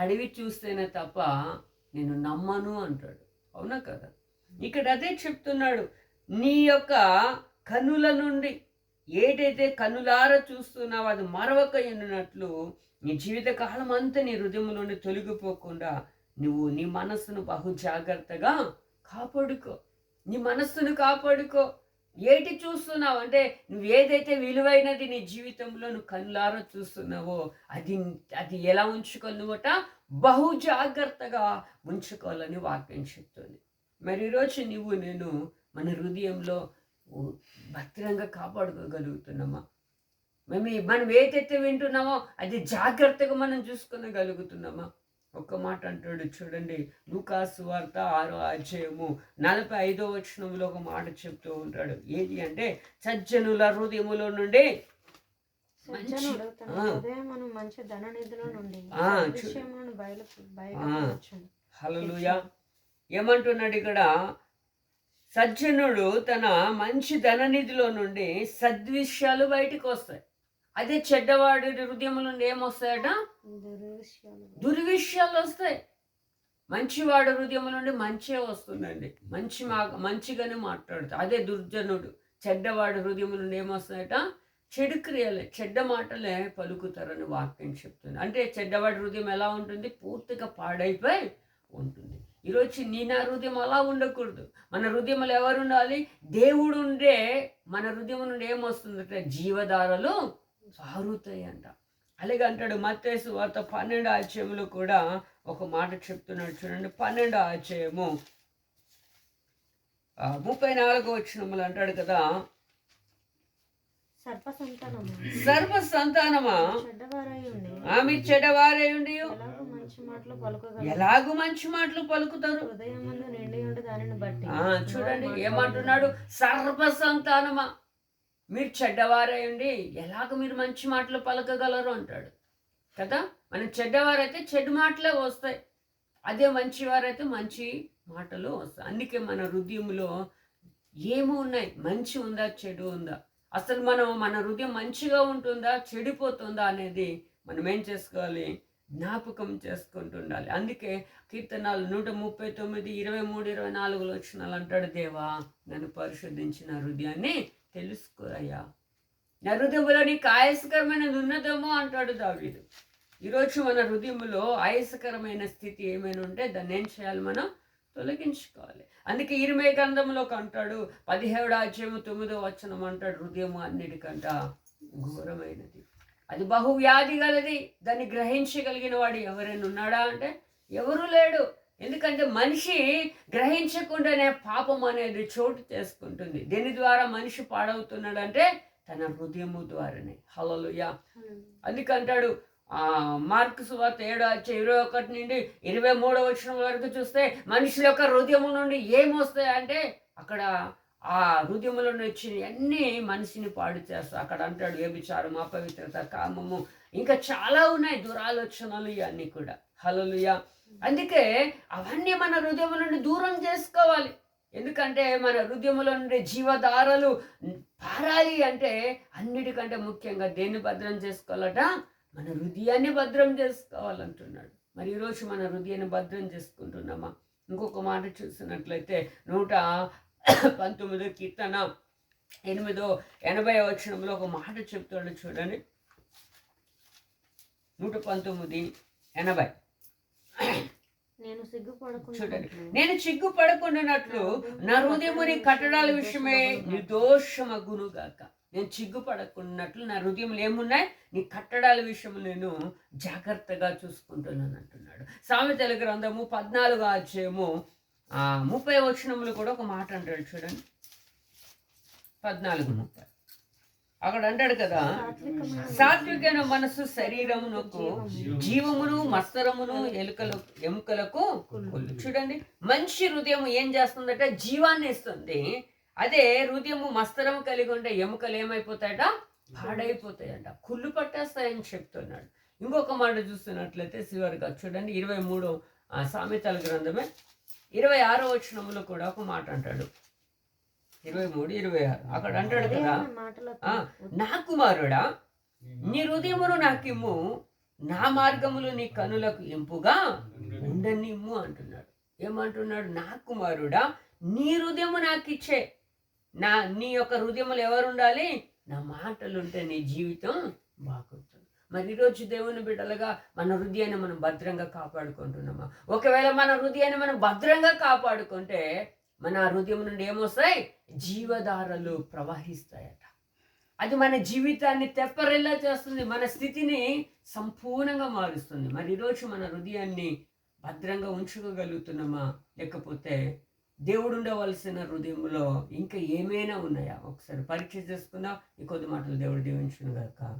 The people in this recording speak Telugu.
తడివి చూస్తేనే తప్ప నేను నమ్మను అంటాడు. అవునా కదా? ఇక్కడ అదే చెప్తున్నాడు. నీ యొక్క కనుల నుండి ఏదైతే కనులార చూస్తున్నావో అది మరొక ఎన్నున్నట్లు నీ జీవితకాలం అంతా నీ హృదయం నుండి తొలగిపోకుండా నువ్వు నీ మనస్సును బహు జాగ్రత్తగా కాపాడుకో. నీ మనస్సును కాపాడుకో. ఏటి చూస్తున్నావు? అంటే నువ్వు ఏదైతే విలువైనది నీ జీవితంలో నువ్వు కళ్ళారా చూస్తున్నావో అది అది ఎలా ఉంచుకోవాలన్నమాట బహు జాగ్రత్తగా ఉంచుకోవాలని వాక్యం చెప్తుంది. మరి ఈరోజు నువ్వు నేను మన హృదయంలో భద్రంగా కాపాడుకోగలుగుతున్నామా? మేము మనం ఏదైతే వింటున్నామో అది జాగ్రత్తగా మనం చూసుకోగలుగుతున్నామా ఒక్క మాట అంటాడు చూడండి. లూకాసు వార్త ఆరో అధ్యాయము నలభై ఐదో వచనంలో ఒక మాట చెప్తూ ఉంటాడు. ఏది అంటే సజ్జనుల హృదయములో నుండి మంచి- ధన నిధుల నుండి హల్లెలూయా. ఏమంటున్నాడు ఇక్కడ? సజ్జనుడు తన మంచి ధననిధిలో నుండి సద్విషయాలు బయటికి వస్తాయి. అదే చెడ్డవాడి హృదయం నుండి ఏమొస్తాయట? దుర్విషయాలు వస్తాయి మంచివాడు హృదయం నుండి మంచే వస్తుందండి. మంచి మా మంచిగానే మాట్లాడుతాడు అదే దుర్జనుడు చెడ్డవాడు హృదయం నుండి ఏమొస్తాయట చెడు క్రియలే చెడ్డ మాటలే పలుకుతారని వాక్యం చెప్తుంది. అంటే చెడ్డవాడి హృదయం ఎలా ఉంటుంది? పూర్తిగా పాడైపోయి ఉంటుంది. ఈరోజు నీ నా హృదయం అలా ఉండకూడదు. మన హృదయంలో ఎవరు ఉండాలి దేవుడు ఉండే మన హృదయం నుండి ఏమొస్తుందంటే? జీవధారలు సారుతాయి అంట అలాగే అంటాడు మత్తేసు వార్త పన్నెండు ఆశ్చర్యములు కూడా ఒక మాట చెప్తున్నాడు చూడండి పన్నెండు ఆశ్చర్యము ఆ, ముప్పై నాలుగో వచ్చినములు అంటాడు కదా. సర్వ సంతానమా ఆమె చెడవారే ఉండి ఎలాగో మంచి మాటలు పలుకోగలరు. ఎలాగూ మంచి మాటలు పలుకుతారు? చూడండి ఏమంటున్నాడు? సర్వ సంతానమా మీరు చెడ్డవారై ఉండి ఎలాగ మీరు మంచి మాటలు పలకగలరు అంటాడు. కదా? మనం చెడ్డవారైతే చెడు మాటలే వస్తాయి. అదే మంచివారైతే మంచి మాటలు వస్తాయి. అందుకే మన హృదయంలో ఏమి ఉన్నాయి. మంచి ఉందా చెడు ఉందా? అసలు మనం మన హృదయం మంచిగా ఉంటుందా చెడిపోతుందా అనేది మనం ఏం చేసుకోవాలి? జ్ఞాపకం చేసుకుంటుండాలి. అందుకే కీర్తనాలు నూట ముప్పై తొమ్మిది ఇరవై మూడు ఇరవై నాలుగులో వచ్చినాలు అంటాడు. దేవా నన్ను పరిశోధించిన హృదయాన్ని తెలుసుకోరయ్యా. నా హృదయంలో నీకు ఆయాసకరమైనది ఉన్నదేమో అంటాడు దావీదు. ఈరోజు మన హృదయంలో ఆయాసకరమైన స్థితి ఏమైనా ఉంటే దాన్ని ఏం చేయాలి మనం? తొలగించుకోవాలి. అందుకే ఇరిమే గంధంలో అంటాడు పదిహేడు అధ్యాయము తొమ్మిదో వచనం అంటాడు హృదయం అన్నిటికంట ఘోరమైనది. అది బహువ్యాధి గలది. దాన్ని గ్రహించగలిగిన వాడు ఎవరైనా ఉన్నాడా అంటే ఎవరూ లేడు. ఎందుకంటే మనిషి గ్రహించకుండానే పాపం అనేది చోటు చేసుకుంటుంది. దేని ద్వారా మనిషి పాడవుతున్నాడంటే తన హృదయము ద్వారానే. హలలుయా అందుకంటాడు ఆ మార్కు సువార్త ఏడు వచ్చే ఇరవై ఒకటి నుండి ఇరవై మూడో వచ్చిన వరకు చూస్తే మనుషుల యొక్క హృదయం నుండి ఏమొస్తాయి అంటే అక్కడ ఆ హృదయంలో నుండి వచ్చి అన్నీ మనిషిని పాడు చేస్తాయి అక్కడ అంటాడు వ్యభిచారం అపవిత్రత కామము ఇంకా చాలా ఉన్నాయి దురాలోచనలు ఇవన్నీ కూడా. హలలుయా అందుకే అవన్నీ మన హృదయం నుండి దూరం చేసుకోవాలి. ఎందుకంటే మన హృదయంలో నుండి జీవధారలు పారాలి అంటే అన్నిటికంటే ముఖ్యంగా దేన్ని భద్రం చేసుకోవాలట? మన హృదయాన్ని భద్రం చేసుకోవాలంటున్నాడు. మరి ఈరోజు మన హృదయాన్ని భద్రం చేసుకుంటున్నామా? ఇంకొక మాట చూసినట్లయితే నూట పంతొమ్మిదో కీర్తన ఎనిమిదో ఎనభై వచనంలో ఒక మాట చెప్తాడు చూడండి. నూట పంతొమ్మిది ఎనభై. నేను సిగ్గుపడకుండా చూడండి. నేను సిగ్గుపడకుండానట్లు నా హృదయముని కట్టడాల విషయమే నిర్దోషమగునుగాక. నేను సిగ్గుపడకున్నట్లు నా హృదయంలో ఏమున్నాయి? నీ కట్టడాల విషయం నేను జాగ్రత్తగా చూసుకుంటున్నాను అంటున్నాడు. సామెతల గ్రంథము పద్నాలుగు అధ్యాయము ఆ, ముప్పై వచనములు కూడా ఒక మాట అంటాడు చూడండి. పద్నాలుగు ముప్పై. అక్కడ అంటాడు కదా సాత్వికమైన మనసు శరీరమునకు జీవమును మస్తరమును ఎలుకలు ఎముకలకు చూడండి మంచి హృదయం ఏం చేస్తుందట? జీవాన్ని ఇస్తుంది. అదే హృదయము మస్తరం కలిగి ఉంటే ఎముకలు ఏమైపోతాయట? పాడైపోతాయంట. కుళ్ళు పట్టేస్తాయని చెప్తున్నాడు. ఇంకొక మాట చూస్తున్నట్లయితే శివరిగా చూడండి ఇరవై మూడు సామెతల గ్రంథమే. ఇరవై ఆరో వచనములో కూడా ఒక మాట అంటాడు. ఇరవై మూడు ఇరవై ఆరు. అక్కడ అంటాడు కదా నా కుమారుడా నీ హృదయమును నాకిమ్ము నా మార్గములు నీ కనులకు ఎంపుగా ఉండనిమ్ము అంటున్నాడు. ఏమంటున్నాడు? నా కుమారుడా నీ హృదయము నాకు ఇచ్చే నా నీ యొక్క హృదయములు ఎవరు ఉండాలి నా మాటలు ఉంటే నీ జీవితం బాగుంటుంది మరి ఈరోజు దేవుని బిడ్డలుగా మన హృదయాన్ని మనం భద్రంగా కాపాడుకుంటున్నామా? ఒకవేళ మన హృదయాన్ని మనం భద్రంగా కాపాడుకుంటే మన హృదయం నుండి ఏమొస్తాయి? జీవధారలు ప్రవహిస్తాయట. అది మన జీవితాన్ని తెప్పరిల్లా చేస్తుంది. మన స్థితిని సంపూర్ణంగా మారుస్తుంది. మరి ఈరోజు మన హృదయాన్ని భద్రంగా ఉంచుకోగలుగుతున్నామా? లేకపోతే దేవుడు ఉండవలసిన హృదయంలో ఇంకా ఏమైనా ఉన్నాయా? ఒకసారి పరీక్ష చేసుకుందాం. ఈ కొద్ది మాటలు దేవుడు దీవించును గాక.